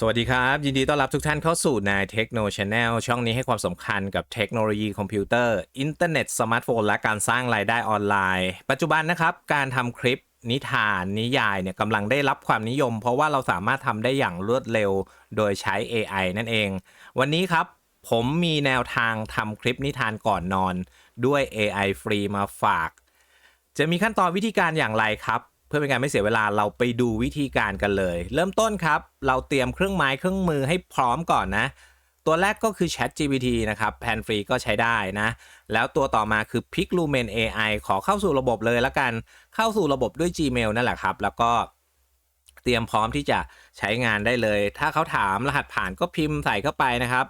สวัสดีครับ ยินดีต้อนรับทุกท่านเข้าสู่นายเทคโนช n แนลช่องนี้ให้ความสำคัญกับเทคโนโลยีคอมพิวเตอร์ อินเทอร์เน็ต สมาร์ทโฟน และการสร้างรายได้ออนไลน์ ปัจจุบันนะครับ การทำคลิปนิทานนิยายเนี่ยกำลังได้รับความนิยม เพราะว่าเราสามารถทำได้อย่างรวดเร็ว โดยใช้ AI นั่นเอง วันนี้ครับ ผมมีแนวทางทำคลิปนิทานก่อนนอน ด้วย AI ฟรีมาฝาก จะมีขั้นตอนวิธีการอย่างไรครับ เพื่อเป็นการไม่เสียเวลาเราไปดูวิธีการกันเลย เริ่มต้นครับ เราเตรียมเครื่องไม้เครื่องมือให้พร้อมก่อนนะ ตัวแรกก็คือ Chat GPT นะครับแพนฟรีก็ใช้ได้นะ แล้วตัวต่อมาคือ p i c l u m e n AI ขอเข้าสู่ระบบเลยละกันเข้าสู่ระบบด้วย Gmail นั่นแหละครับ แล้วก็เตรียมพร้อมที่จะใช้งานได้เลย ถ้าเขาถามรหัสผ่านก็พิมพ์ใส่เข้าไปนะครับ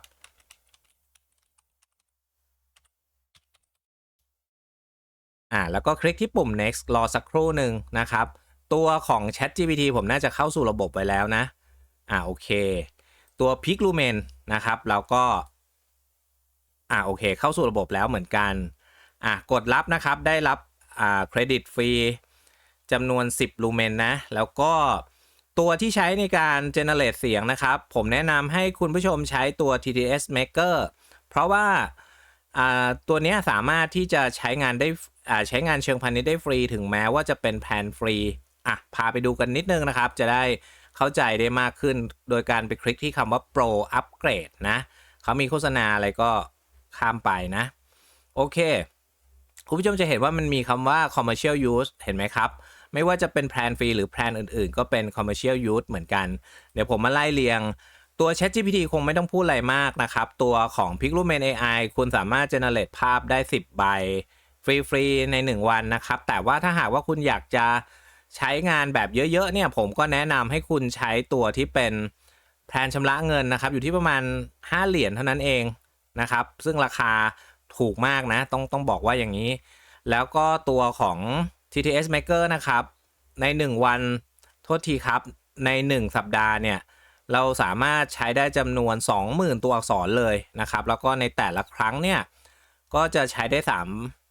อ่าแล้วก็คลิกที่ปุ่ม next รอสักครู่หนึ่งนะครับ ตัวของ Chat GPT ผมน่าจะเข้าสู่ระบบไปแล้วนะ อ่าโอเค ตัว p i c l u m e n นะครับแล้วก็ อ่าโอเค เข้าสู่ระบบแล้วเหมือนกัน อ่ากดรับนะครับได้รับอ่าเครดิตฟรีจำนวน 10 ลูเมนนะ แล้วก็ตัวที่ใช้ในการ generate เสียงนะครับ ผมแนะนำให้คุณผู้ชมใช้ตัว TTS Maker เพราะว่าอ่าตัวนี้สามารถที่จะใช้งานได้ ใช้งานเชิงพาณิชย์ได้ฟรีถึงแม้ว่าจะเป็นแผนฟรีอะพาไปดูกันนิดนึงนะครับ จะได้เข้าใจได้มากขึ้น โดยการไปคลิกที่คำว่า Pro Upgrade นะเขามีโฆษณาอะไรก็ข้ามไปนะ โอเค คุณผู้ชมจะเห็นว่ามันมีคำว่า commercial use เห็นไหมครับ ไม่ว่าจะเป็นแพลนฟรีหรือแพลนอื่นๆ ก็เป็น commercial use เหมือนกัน เดี๋ยวผมมาไล่เรียงตัว ChatGPT คงไม่ต้องพูดอะไรมากนะครับ ตัวของ p i c l u m e n AI คุณสามารถ generate ภาพได้ 10 ใบ ฟรีๆใน 1 วันนะครับ แต่ว่าถ้าหากว่าคุณอยากจะใช้งานแบบเยอะๆเนี่ยผมก็แนะนำให้คุณใช้ตัวที่เป็นแพลนชำระเงินนะครับ อยู่ที่ประมาณ 5 เหรียญเท่านั้นเองนะครับ ซึ่งราคาถูกมากนะ ต้องต้องบอกว่าอย่างนี้ แล้วก็ตัวของ TTS Maker นะครับ ใน 1 วันโทษทีครับ ใน 1 สัปดาห์เนี่ย เราสามารถใช้ได้จำนวน 20,000 ตัวอักษรเลยนะครับ แล้วก็ในแต่ละครั้งเนี่ย ก็จะใช้ได้ 3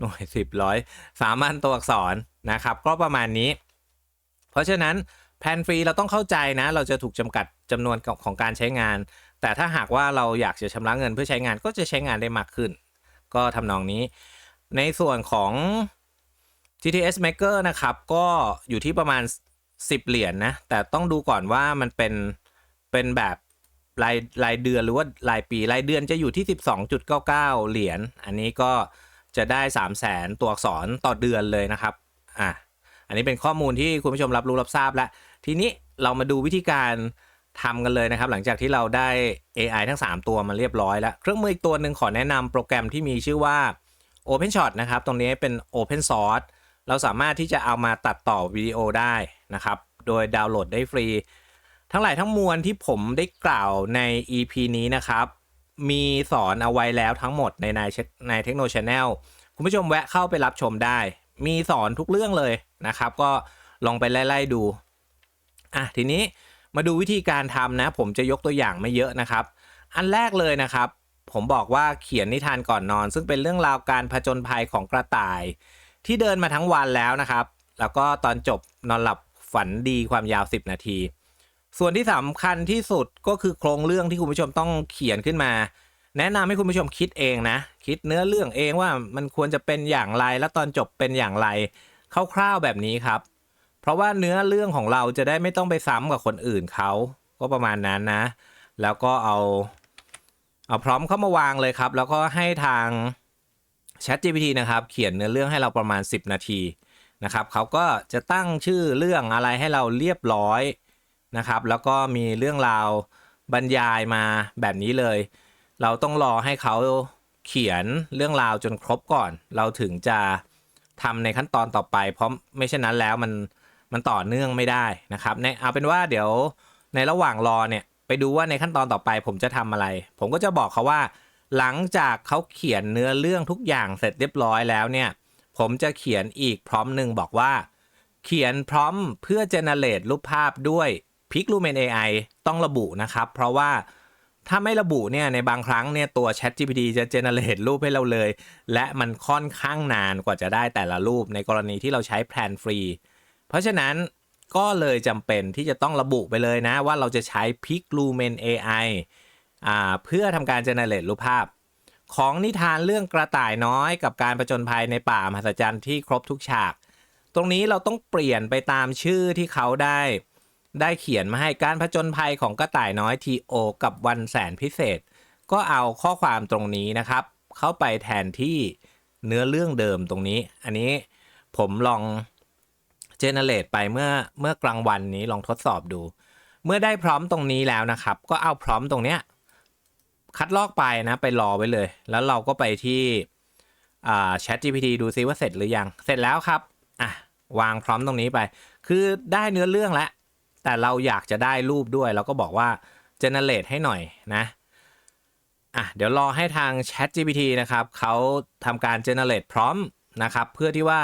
หน่วยสิบร้อยสามพันตัวอักษรนะครับ ก็ประมาณนี้ เพราะฉะนั้นแพลนฟรีเราต้องเข้าใจนะ เราจะถูกจำกัดจำนวนของของการใช้งาน แต่ถ้าหากว่าเราอยากจะชำระเงินเพื่อใช้งานก็จะใช้งานได้มากขึ้น ก็ทำนองนี้ ในส่วนของ GTS Maker นะครับ ก็อยู่ที่ประมาณ 10 เหรียญนนะ แต่ต้องดูก่อนว่ามันเป็นเป็นแบบรายรายเดือนหรือว่ารายปีรายเดือนจะอยู่ที่ 12.99 เหรียญ อันนี้ก็ จะได้ 3 0 0แสนตัวอักษรต่อเดือนเลยนะครับอะอันนี้เป็นข้อมูลที่คุณผู้ชมรับรู้รับทราบแล้ว ทีนี้เรามาดูวิธีการทำกันเลยนะครับ หลังจากที่เราได้ AI ทั้ง 3 ตัวมาเรียบร้อยแล้ว เครื่องมืออีกตัวหนึ่งขอแนะนำโปรแกรมที่มีชื่อว่า OpenShot นะครับ ตรงนี้เป็น Open Source เราสามารถที่จะเอามาตัดต่อวิดีโอได้นะครับ โดยดาวน์โหลดได้ฟรี ทั้งหลายทั้งมวลที่ผมได้กล่าวใน EP นี้นะครับ มีสอนเอาไว้แล้วทั้งหมดในในในเทคโนโลยีแนลคุณผู้ชมแวะเข้าไปรับชมได้ มีสอนทุกเรื่องเลยนะครับ ก็ลองไปไล่ๆดูอะทีนี้มาดูวิธีการทำนะ ผมจะยกตัวอย่างไม่เยอะนะครับ อันแรกเลยนะครับ ผมบอกว่าเขียนนิทานก่อนนอน ซึ่งเป็นเรื่องราวการผจญภัยของกระต่าย ที่เดินมาทั้งวันแล้วนะครับ แล้วก็ตอนจบนอนหลับฝันดีความยาว 10 นาที ส่วนที่สำคัญที่สุดก็คือโครงเรื่องที่คุณผู้ชมต้องเขียนขึ้นมา แนะนำให้คุณผู้ชมคิดเองนะ คิดเนื้อเรื่องเองว่ามันควรจะเป็นอย่างไรแล้วตอนจบเป็นอย่างไรคร่าวๆแบบนี้ครับ เพราะว่าเนื้อเรื่องของเราจะได้ไม่ต้องไปซ้ำกับคนอื่นเขาก็ประมาณนั้นนะ แล้วก็เอาเอาพร้อมเข้ามาวางเลยครับ แล้วก็ให้ทาง Chat GPT นะครับ เขียนเนื้อเรื่องให้เราประมาณ 10 นาทีนะครับเขาก็จะตั้งชื่อเรื่องอะไรให้เราเรียบร้อย นะครับ แล้วก็มีเรื่องราวบรรยายมาแบบนี้เลย เราต้องรอให้เขาเขียนเรื่องราวจนครบก่อน เราถึงจะทำในขั้นตอนต่อไป เพราะไม่เช่นนั้นแล้วมันมันต่อเนื่องไม่ได้นะครับในเอาเป็นว่าเดี๋ยวในระหว่างรอเนี่ยไปดูว่าในขั้นตอนต่อไป ผมจะทำอะไร ผมก็จะบอกเขาว่า หลังจากเขาเขียนเนื้อเรื่องทุกอย่างเสร็จเรียบร้อยแล้วเนี่ยผมจะเขียนอีกพร้อมหนึ่งบอกว่า เขียนพร้อมเพื่อเจเนเรตรูปภาพด้วย p i c l u m e n AI ต้องระบุนะครับ เพราะว่าถ้าไม่ระบุเนี่ยในบางครั้งเนี่ยตัว Chat GPT จะเจเนเรตรูปให้เราเลย และมันค่อนข้างนานกว่าจะได้แต่ละรูปในกรณีที่เราใช้แพลนฟรี เพราะฉะนั้นก็เลยจำเป็นที่จะต้องระบุไปเลยนะ ว่าเราจะใช้ Piglumen AI อ่าเพื่อทำการ generate รูปภาพ ของนิทานเรื่องกระต่ายน้อยกับการผจญภัยในป่ามหัศจรรย์ที่ครบทุกฉาก ตรงนี้เราต้องเปลี่ยนไปตามชื่อที่เขาได้ ได้เขียนมาให้การผจญภัยของกระต่ายน้อยทีโอกับวันแสนพิเศษ ก็เอาข้อความตรงนี้นะครับ เข้าไปแทนที่เนื้อเรื่องเดิมตรงนี้ อันนี้ผมลองเจเนเรตไปเมื่อเมื่อกลางวันนี้ลองทดสอบดู เมื่อได้พร้อมตรงนี้แล้วนะครับ ก็เอาพร้อมตรงเนี้ยคัดลอกไปนะไปรอไว้เลย แล้วเราก็ไปที่อ่า Chat GPT ดูซิว่าเสร็จหรือยัง เสร็จแล้วครับอะวางพร้อมตรงนี้ไป คือได้เนื้อเรื่องแล้ว แต่เราอยากจะได้รูปด้วย เราก็บอกว่า generate ให้หน่อยนะอะเดี๋ยวรอให้ทาง Chat GPT นะครับเขาทำการ generate พร้อมนะครับ เพื่อที่ว่า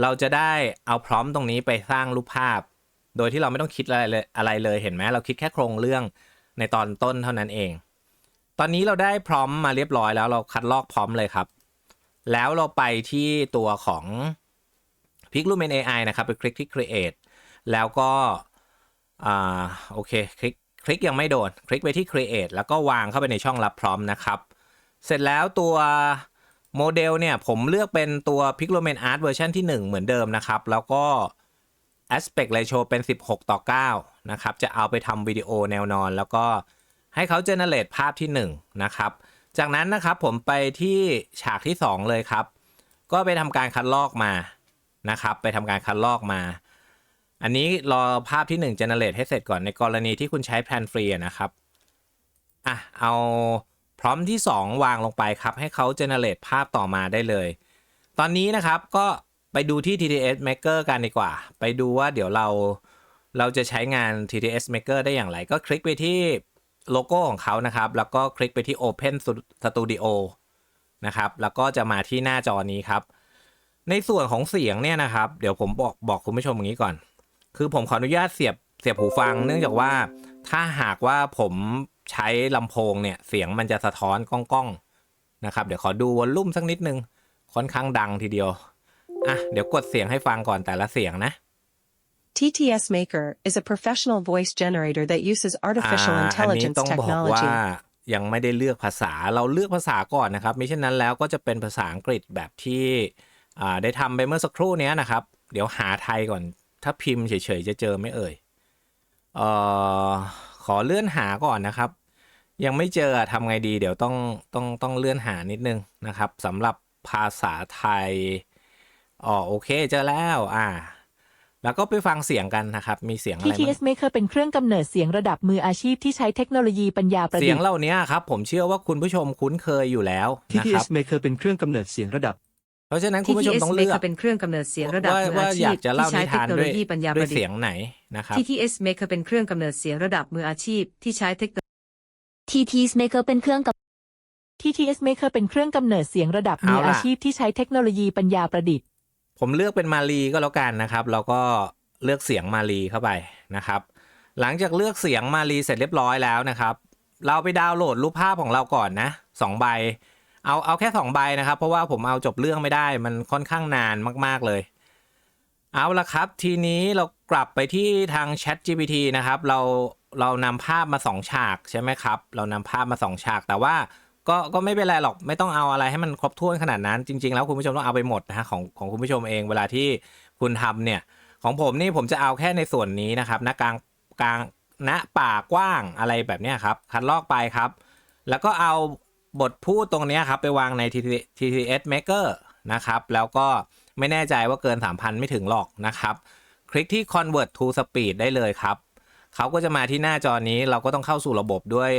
เราจะได้เอาพร้อมตรงนี้ไปสร้างรูปภาพ โดยที่เราไม่ต้องคิดอะไรเลยอะไรเลยเห็นไหมเราคิดแค่โครงเรื่องในตอนต้นเท่านั้นเอง ตอนนี้เราได้พร้อมมาเรียบร้อยแล้วเราคัดลอกพร้อมเลยครับ แล้วเราไปที่ตัวของ Piglumen AI นะครับ ไปคลิกที่ create แล้วก็ อ่าโอเคคลิกคลิกยังไม่โดนคลิกไปที่ create แล้วก็วางเข้าไปในช่องรับพร้อมนะครับ เสร็จแล้วตัวโมเดลเนี่ยผมเลือกเป็นตัว Piglumen Art เวอร์ชันที่ 1 เหมือนเดิมนะครับ แล้วก็ aspect ratio เป็น 16 ต่อ 9 นะครับ จะเอาไปทำวิดีโอแนวนอน แล้วก็ให้เขา generate ภาพที่ 1 นะครับ จากนั้นนะครับผมไปที่ฉากที่ 2 เลยครับ ก็ไปทำการคัดลอกมานะครับ ไปทำการคัดลอกมา อันนี้รอภาพที่1 generate ให้เสร็จก่อนในกรณีที่คุณใช้แพลนฟรีนะครับ อะ เอาพร้อมที่ 2 วางลงไปครับให้เขา generate ภาพต่อมาได้เลย ตอนนี้นะครับก็ไปดูที่ TTS Maker กันดีกว่า ไปดูว่าเดี๋ยวเราเราจะใช้งาน TTS Maker ได้อย่างไร ก็คลิกไปที่โลโก้ของเขานะครับ แล้วก็คลิกไปที่ Open Studio นะครับ แล้วก็จะมาที่หน้าจอนี้ครับ ในส่วนของเสียงเนี่ยนะครับ เดี๋ยวผมบอกบอกคุณผู้ชมอย่างนี้ก่อน คือผมขออนุญาตเสียบเสียบหูฟัง เนื่องจากว่าถ้าหากว่าผมใช้ลำโพงเนี่ยเสียงมันจะสะท้อนก้องๆนะครับ เดี๋ยวขอดูวอลลุ่มสักนิดนึงค่อนข้างดังทีเดียวอะเดี๋ยวกดเสียงให้ฟังก่อนแต่ละเสียงนะ TTS Maker is a professional voice generator that uses อ่า artificial อันนี้ intelligence ต้องบอกว่า technology. ยังไม่ได้เลือกภาษาเราเลือกภาษาก่อนนะครับมิฉะนั้นแล้วก็จะเป็นภาษาอังกฤษแบบที่อ่าได้ทำไปเมื่อสักครู่เนี้ยนะครับ เดี๋ยวหาไทยก่อน ถ้าพิมพ์เฉยๆจะเจอไหม่เอ่ยเอ่อขอเลื่อนหาก่อนนะครับ ยังไม่เจออะทำไงดี เดี๋ยวต้องต้องต้องเลื่อนหานิดนึงนะครับสำหรับภาษาไทยอ๋อโอเคเจอแล้วอ่า แล้วก็ไปฟังเสียงกันนะครับ มีเสียงอะไรบ้าง TTS Maker เป็นเครื่องกำเนิดเสียงระดับมืออาชีพที่ใช้เทคโนโลยีปัญญาประเสีดิยงษฐ์ เหล่านี้ครับ ผมเชื่อว่าคุณผู้ชมคุ้นเคยอยู่แล้วนะครับ TTS Maker เป็นเครื่องกำเนิดเสียงระดับเพ ราะฉะนั้นคุณผู้ชม TTS ต้องเลือก Maker เป็นเครื่องกำเนิดเสียงระดับว่ามือว่าอาชีอยาพกจะเล่าที่นิใช้เทคทานโนโลด้วยยีปัญญาด้ปวยระดิเสียษงฐ์ไหนนะครับ TTS Maker เป็นเครื่องกำเนิดเสียงระดับมืออาชีพที่ใช้เทคโน TTS Maker เป็นเครื่องกับ TTS Maker เป็นเครื่องกำเนิดเสียงระดับมือเอาล่ะอาชีพที่ใช้เทคโนโลยีปัญญาประดิษฐ์ ผมเลือกเป็นมาลีก็แล้วกันนะครับเราก็เลือกเสียงมาลีเข้าไปนะครับ หลังจากเลือกเสียงมาลีเสร็จเรียบร้อยแล้วนะครับ เราไปดาวน์โหลดรูปภาพของเราก่อนนะสองใบ เอาเอาแค่สองใบนะครับ เพราะว่าผมเอาจบเรื่องไม่ได้มันค่อนข้างนานมาก ๆ เลย เอาละครับ ทีนี้เรากลับไปที่ทาง Chat GPT นะครับ เราเรานำภาพมาสองฉากใช่ไหมครับ เรานำภาพมาสองฉาก แต่ว่าก็ก็ไม่เป็นไรหรอกไม่ต้องเอาอะไรให้มันครบถ้วนขนาดนั้น จริง ๆ แล้วคุณผู้ชมต้องเอาไปหมดนะฮะของของคุณผู้ชมเองเวลาที่คุณทำเนี่ย ของผมนี่ผมจะเอาแค่ในส่วนนี้นะครับณกลางกลางณป่ากว้างอะไรแบบนี้ครับ คัดลอกไปครับ แล้วก็เอา บทพูดตรงนี้ครับ ไปวางใน TTS Maker นะครับ แล้วก็ไม่แน่ใจว่าเกิน 3,000 ไม่ถึงหรอกนะครับ คลิกที่ Convert to Speed ได้เลยครับ เขาก็จะมาที่หน้าจอนี้เราก็ต้องเข้าสู่ระบบด้วย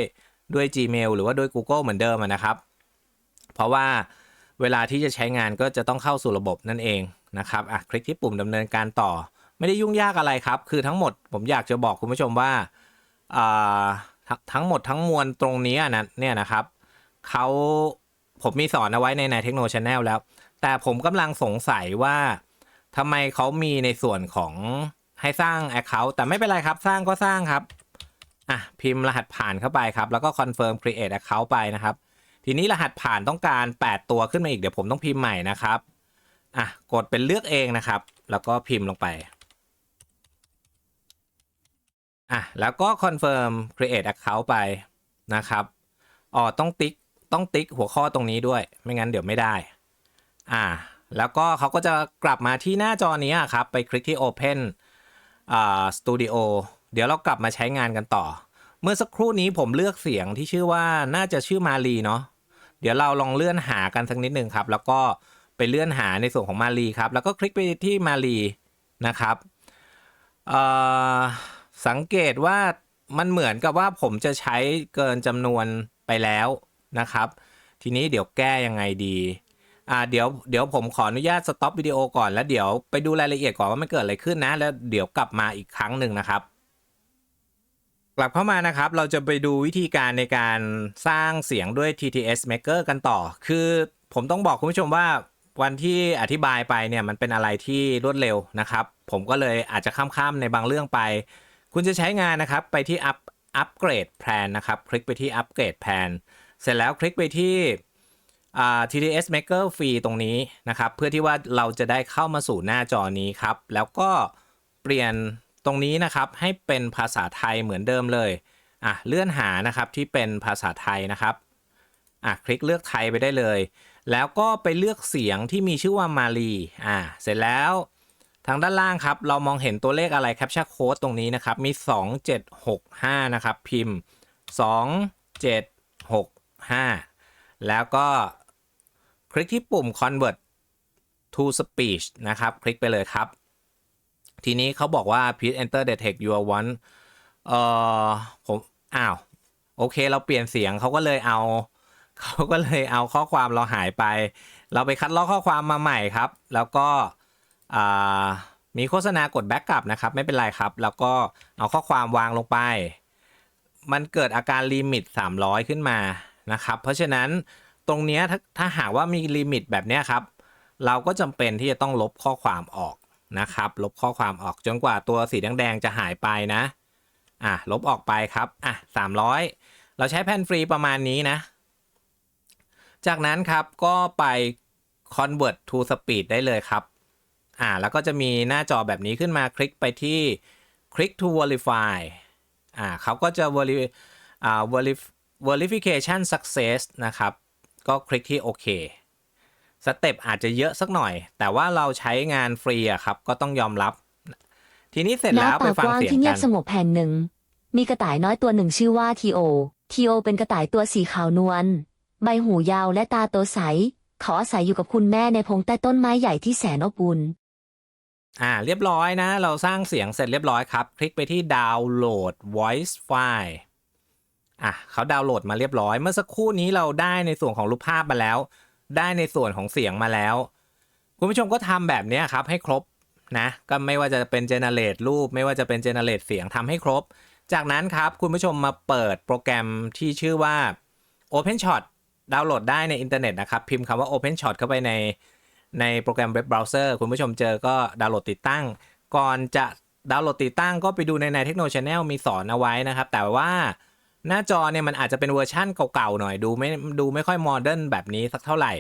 ด้วย Gmail หรือว่าด้วย Google เหมือนเดิมนะครับ เพราะว่าเวลาที่จะใช้งานก็จะต้องเข้าสู่ระบบนั่นเองนะครับอะคลิกที่ปุ่มดำเนินการต่อ ไม่ได้ยุ่งยากอะไรครับ คือทั้งหมดผมอยากจะบอกคุณผู้ชมว่าอ่าทงทั้งหมดทั้งมวลตรงนี้นะเนี่ยนะครับ เขาผมมีสอนเอาไว้ในในเทคโนโลยีแนลแล้ว แต่ผมกำลังสงสัยว่าทำไมเขามีในส่วนของให้สร้าง Account แต่ไม่เป็นไรครับสร้างก็สร้างครับอะพิมพ์รหัสผ่านเข้าไปครับ แล้วก็ confirm create account ไปนะครับ ทีนี้รหัสผ่านต้องการ 8 ตัวขึ้นมาอีกเดี๋ยวผมต้องพิมพ์ใหม่นะครับอะกดเป็นเลือกเองนะครับ แล้วก็พิมพ์ลงไปอะแล้วก็ confirm create account ไปนะครับอ๋อต้องติ๊ก ต้องติ๊กหัวข้อตรงนี้ด้วย ไม่งั้นเดี๋ยวไม่ได้ อ่า แล้วก็เขาก็จะกลับมาที่หน้าจอนี้ครับ ไปคลิกที่ Open อ่า Studio เดี๋ยวเรากลับมาใช้งานกันต่อ เมื่อสักครู่นี้ผมเลือกเสียงที่ชื่อว่าน่าจะชื่อมารีเนาะ เดี๋ยวเราลองเลื่อนหากันสักนิดนึงครับ แล้วก็ไปเลื่อนหาในส่วนของมารีครับ แล้วก็คลิกไปที่มารีนะครับเอ่อสังเกตว่ามันเหมือนกับว่าผมจะใช้เกินจำนวนไปแล้ว นะครับ ทีนี้เดี๋ยวแก้ยังไงดีอ่าเดี๋ยวเดี๋ยวผมขออนุญาตสต็อปวิดีโอก่อนแล้วเดี๋ยวไปดูรายละเอียดก่อนว่ามันเกิดอะไรขึ้นนะ แล้วเดี๋ยวกลับมาอีกครั้งหนึ่งนะครับ กลับเข้ามานะครับ เราจะไปดูวิธีการในการสร้างเสียงด้วย TTS Maker กันต่อ คือผมต้องบอกคุณผู้ชมว่าวันที่อธิบายไปเนี่ยมันเป็นอะไรที่รวดเร็วนะครับ ผมก็เลยอาจจะข้ามๆในบางเรื่องไป คุณจะใช้งานนะครับไปที่ up upgrade plan นะครับ คลิกไปที่ upgrade plan เสร็จแล้วคลิกไปที่ TTS Maker ฟรีตรงนี้นะครับ เพื่อที่ว่าเราจะได้เข้ามาสู่หน้าจอนี้ครับ แล้วก็เปลี่ยนตรงนี้นะครับ ให้เป็นภาษาไทยเหมือนเดิมเลยอะเลื่อนหานะครับที่เป็นภาษาไทยนะครับอะคลิกเลือกไทยไปได้เลย แล้วก็ไปเลือกเสียงที่มีชื่อว่ามาลีอะเสร็จแล้วทางด้านล่างครับ เรามองเห็นตัวเลขอะไรแคปชั่นโค้ดตรงนี้นะครับ มี 2765 นะครับ พิมพ์ 2765 แล้วก็คลิกที่ปุ่ม convert to speech นะครับ คลิกไปเลยครับ ทีนี้เขาบอกว่า please enter the text you want เอ่อผมอ้าว โอเคเราเปลี่ยนเสียงเขาก็เลยเอาเขาก็เลยเอาข้อความเราหายไป เราไปคัดลอกข้อความมาใหม่ครับ แล้วก็มีโฆษณากดแบ็กกลับนะครับ ไม่เป็นไรครับ แล้วก็เอาข้อความวางลงไป มันเกิดอาการลิมิต 300 ขึ้นมา นะครับ เพราะฉะนั้นตรงนี้ถ้าถ้าหากว่ามีลิมิตแบบนี้ครับ เราก็จำเป็นที่จะต้องลบข้อความออกนะครับ ลบข้อความออกจนกว่าตัวสีแดงๆจะหายไปนะ อะลบออกไปครับอะ300 เราใช้แผ่นฟรีประมาณนี้นะ จากนั้นครับก็ไป convert to speed ได้เลยครับ อ่า แล้วก็จะมีหน้าจอแบบนี้ขึ้นมาคลิกไปที่ click to verify อ่าเขาก็จะ veri อ่า verif- verification success นะครับ ก็คลิกที่โอเคสเต็ปอาจจะเยอะสักหน่อย แต่ว่าเราใช้งานฟรีอะครับ ก็ต้องยอมรับ ทีนี้เสร็จหน้าแล้วไปป่าฟักงว้างเสียงที่เงีกัยบนสงบแห่งหนึ่ง มีกระต่ายน้อยตัวหนึ่งชื่อว่าทีโอ ทีโอเป็นกระต่ายตัวสีขาวนวล ใบหูยาวและตาโตใส ขออาศัยอยู่กับคุณแม่ในพงใต้ต้นไม้ใหญ่ที่แสนอบอุ่น อ่า เรียบร้อยนะ เราสร้างเสียงเสร็จเรียบร้อยครับ คลิกไปที่ดาวน์โหลด voice file อะเขาดาวน์โหลดมาเรียบร้อย เมื่อสักครู่นี้เราได้ในส่วนของรูปภาพมาแล้ว ได้ในส่วนของเสียงมาแล้ว คุณผู้ชมก็ทำแบบนี้ครับให้ครบนะก็ไม่ว่าจะเป็นเจเนเรตรูป ไม่ว่าจะเป็นเจเนเรตเสียงทำให้ครบ จากนั้นครับคุณผู้ชมมาเปิดโปรแกรมที่ชื่อว่า OpenShot ดาวน์โหลดได้ในอินเทอร์เน็ตนะครับ พิมพ์คำว่า OpenShot เข้าไปในในโปรแกรมเว็บเบราว์เซอร์คุณผู้ชมเจอก็ดาวน์โหลดติดตั้ง ก่อนจะดาวน์โหลดติดตั้งก็ไปดูในในเทคโนโลยีแนลมีสอนเอาไว้นะครับ แต่ว่า หน้าจอเนี่ยมันอาจจะเป็นเวอร์ชั่นเก่าๆหน่อยดูไม่ดูไม่ค่อยโมเดิร์นแบบนี้สักเท่าไหร่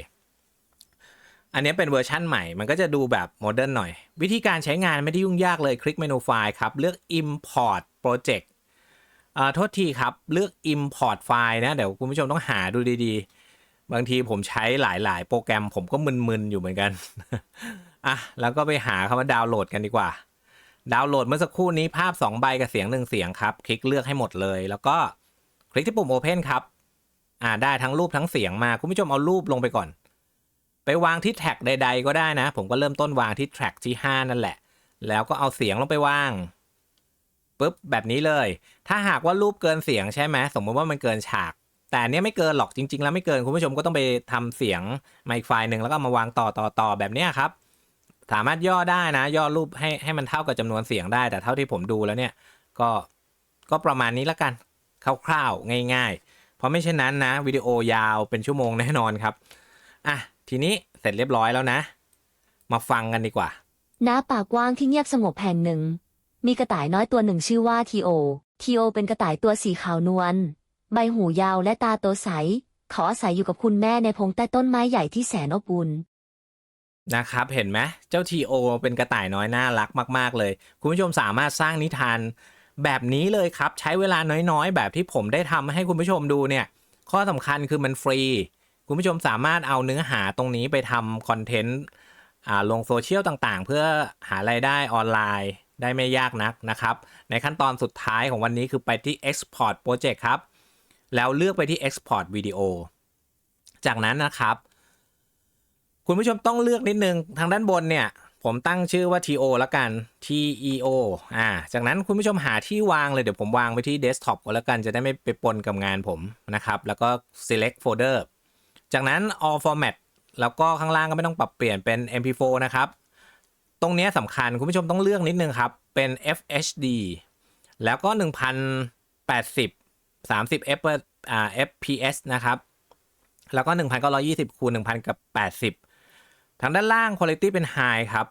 อันนี้เป็นเวอร์ชั่นใหม่ มันก็จะดูแบบโมเดิร์นหน่อย วิธีการใช้งานไม่ได้ยุ่งยากเลยคลิกเมนูไฟล์ครับ เลือก import project อ่าโทษทีครับ เลือก import ไฟล์นะ เดี๋ยวคุณผู้ชมต้องหาดูดีๆ บางทีผมใช้หลายๆ โปรแกรมผมก็มึนๆ อยู่เหมือนกันอะแล้วก็ไปหาคำว่าดาวน์โหลดกันดีกว่าดาวน์โหลดเมื่อสักครู่นี้ภาพ 2 ใบกับเสียง 1 เสียงครับ คลิกเลือกให้หมดเลย แล้วก็ ลิกที่ปุ่ม Open ครับ อ่าได้ทั้งรูปทั้งเสียงมา คุณผู้ชมเอารูปลงไปก่อน ไปวางที่แท็กใด ๆ ก็ได้นะ ผมก็เริ่มต้นวางที่แท็กที่ 5 นั่นแหละ แล้วก็เอาเสียงลงไปวางปุ๊บแบบนี้เลย ถ้าหากว่ารูปเกินเสียงใช่ไหมสมมติว่ามันเกินฉาก แต่เนี้ยไม่เกินหรอกจริง ๆ แล้วไม่เกินคุณผู้ชมก็ต้องไปทำเสียงมาอีกไฟล์หนึ่งแล้วก็มาวางต่อต่อต่อแบบเนี้ยครับ สามารถย่อได้นะ ย่อรูปให้ให้มันเท่ากับจำนวนเสียงได้ แต่เท่าที่ผมดูแล้วเนี่ย ก็ก็ประมาณนี้ละกัน คร่าวๆ ง่าย ๆ เพราะไม่เช่นนั้นนะวิดีโอยาวเป็นชั่วโมงแน่นอนครับ อะ ทีนี้เสร็จเรียบร้อยแล้วนะ มาฟังกันดีกว่า ณ ป่ากว้างที่เงียบสงบแห่งหนึ่ง มีกระต่ายน้อยตัวหนึ่งชื่อว่าทีโอ ทีโอเป็นกระต่ายตัวสีขาวนวล ใบหูยาวและตาโตใสขออาศัยอยู่กับคุณแม่ในพงใต้ต้นไม้ใหญ่ที่แสนอบอุ่นนะครับ เห็นไหมเจ้าทีโอเป็นกระต่ายน้อยน่ารักมาก ๆ เลย คุณผู้ชมสามารถสร้างนิทาน แบบนี้เลยครับ ใช้เวลาน้อยๆ แบบที่ผมได้ทำให้คุณผู้ชมดูเนี่ย ข้อสำคัญคือมันฟรี คุณผู้ชมสามารถเอาเนื้อหาตรงนี้ไปทำคอนเทนต์ลงโซเชียลต่างๆ เพื่อหารายได้ออนไลน์ได้ไม่ยากนักนะครับ ในขั้นตอนสุดท้ายของวันนี้คือไปที่ Export Project ครับ แล้วเลือกไปที่ Export Video จากนั้นนะครับ คุณผู้ชมต้องเลือกนิดนึงทางด้านบนเนี่ย ผมตั้งชื่อว่า TO แล้วกัน TEO อ่า จากนั้นคุณผู้ชมหาที่วางเลยเดี๋ยวผมวางไว้ที่ desktop ก็แล้วกันจะได้ไม่ไปปนกับงานผมนะครับ แล้วก็ select folder จากนั้น all format แล้วก็ข้างล่างก็ไม่ต้องปรับเปลี่ยนเป็น MP4 นะครับ ตรงนี้สำคัญคุณผู้ชมต้องเลือกนิดนึงครับ เป็น FHD แล้วก็ 1080 30 F อ่า FPS นะครับ แล้วก็ 1920คูณ1,000 กับ 80 ทางด้านล่าง Quality เป็น High ครับ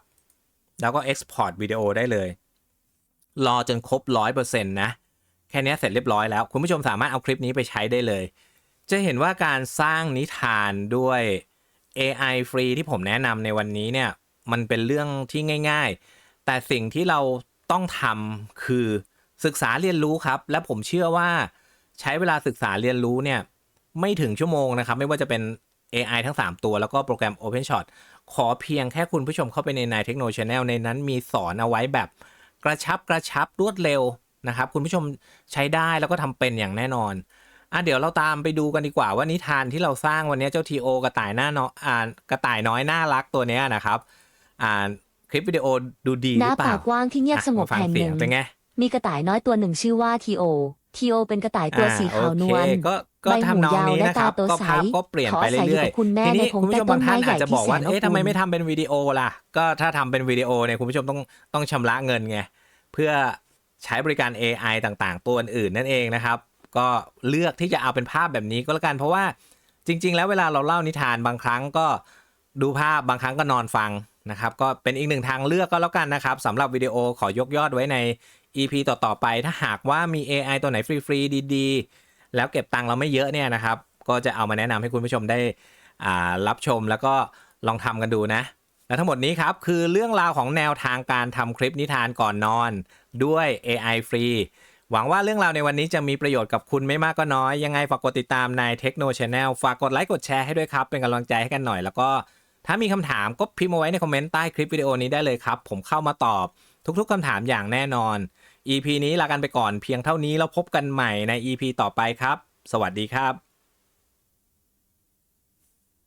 แล้วก็ Export วิดีโอได้เลย รอจนครบ 100%นะ แค่นี้เสร็จเรียบร้อยแล้ว คุณผู้ชมสามารถเอาคลิปนี้ไปใช้ได้เลย จะเห็นว่าการสร้างนิทานด้วย AI ฟรีที่ผมแนะนำในวันนี้เนี่ย มันเป็นเรื่องที่ง่าย ๆ แต่สิ่งที่เราต้องทำคือศึกษาเรียนรู้ครับ และผมเชื่อว่าใช้เวลาศึกษาเรียนรู้เนี่ย ไม่ถึงชั่วโมงนะครับ ไม่ว่าจะเป็น AI ทั้ง 3 ตัวแล้วก็โปรแกรม OpenShot ขอเพียงแค่คุณผู้ชมเข้าไปในนายเทคโนโลยีแนลในนั้นมีสอนเอาไว้แบบกระชับกระชับรวดเร็วนะครับคุณผู้ชมใช้ได้แล้วก็ทำเป็นอย่างแน่นอนอะเดี๋ยวเราตามไปดูกันดีกว่าว่านิทานที่เราสร้างวันนี้เจ้าทีโอกระต่ายหน้าเนาะอ่ากระต่ายน้อยน่ารักตัวเนี้ยนะครับ อ่าคลิปวิดีโอดูดีหหรืน้าอเปป่าล่ากว้างที่เงียบอะสงบมาฟัแห่งหเสียนึ่งเป็นไงมีกระต่ายน้อยตัวหนึ่งชื่อว่าทีโอทีโอเป็นกระต่ายตัวอ่าสีขาวนวลโอเคก็ ก็ใบหูทำนองยาวนี้และนะครับตาโตก็ใสภาพก็เปลี่ยนขอไปอาศัยอยู่เรื่อยกับคุณแม่ๆทีนี้ในพงคุณผู้ชมใต้ต้นบางท่านไม้ใหญ่อาจจะบอกว่าที่แสนอบเอ๊ะทำไมอุ่นไม่ทำเป็นวิดีโอล่ะ ก็ถ้าทำเป็นวิดีโอเนี่ยคุณผู้ชมต้องต้องชำระเงินไงเพื่อใช้บริการ AI ต่างๆ ตัวอื่นๆนั่นเองนะครับ ก็เลือกที่จะเอาเป็นภาพแบบนี้ก็แล้วกันเพราะว่าจริง ๆ แล้วเวลาเราเล่านิทานบางครั้งก็ดูภาพบางครั้งก็นอนฟังนะครับก็เป็นอีกหนึ่งทางเลือกก็แล้วกันนะครับสำหรับวิดีโอขอยกยอดไว้ใน EP ต่อ ๆ ไปถ้าหากว่ามี AI ตัวไหนฟรี ๆ ดี ๆ แล้วเก็บตังค์เราไม่เยอะเนี่ยนะครับ ก็จะเอามาแนะนำให้คุณผู้ชมได้อ่ารับชมแล้วก็ลองทำกันดูนะ และทั้งหมดนี้ครับ คือเรื่องราวของแนวทางการทำคลิปนิทานก่อนนอน ด้วย AI ฟรี หวังว่าเรื่องราวในวันนี้จะมีประโยชน์กับคุณไม่มากก็น้อย ยังไงฝากกดติดตามใน Techno Channel ฝากกดไลค์กดแชร์ให้ด้วยครับ เป็นกำลังใจให้กันหน่อยแล้วก็ถ้ามีคำถามก็พิมพ์มาไว้ในคอมเมนต์ใต้คลิปวิดีโอนี้ได้เลยครับ ผมเข้ามาตอบทุกๆคำถามอย่างแน่นอน EP นี้ลากันไปก่อนเพียงเท่านี้แล้วพบกันใหม่ใน EP ต่อไปครับ สวัสดีครับ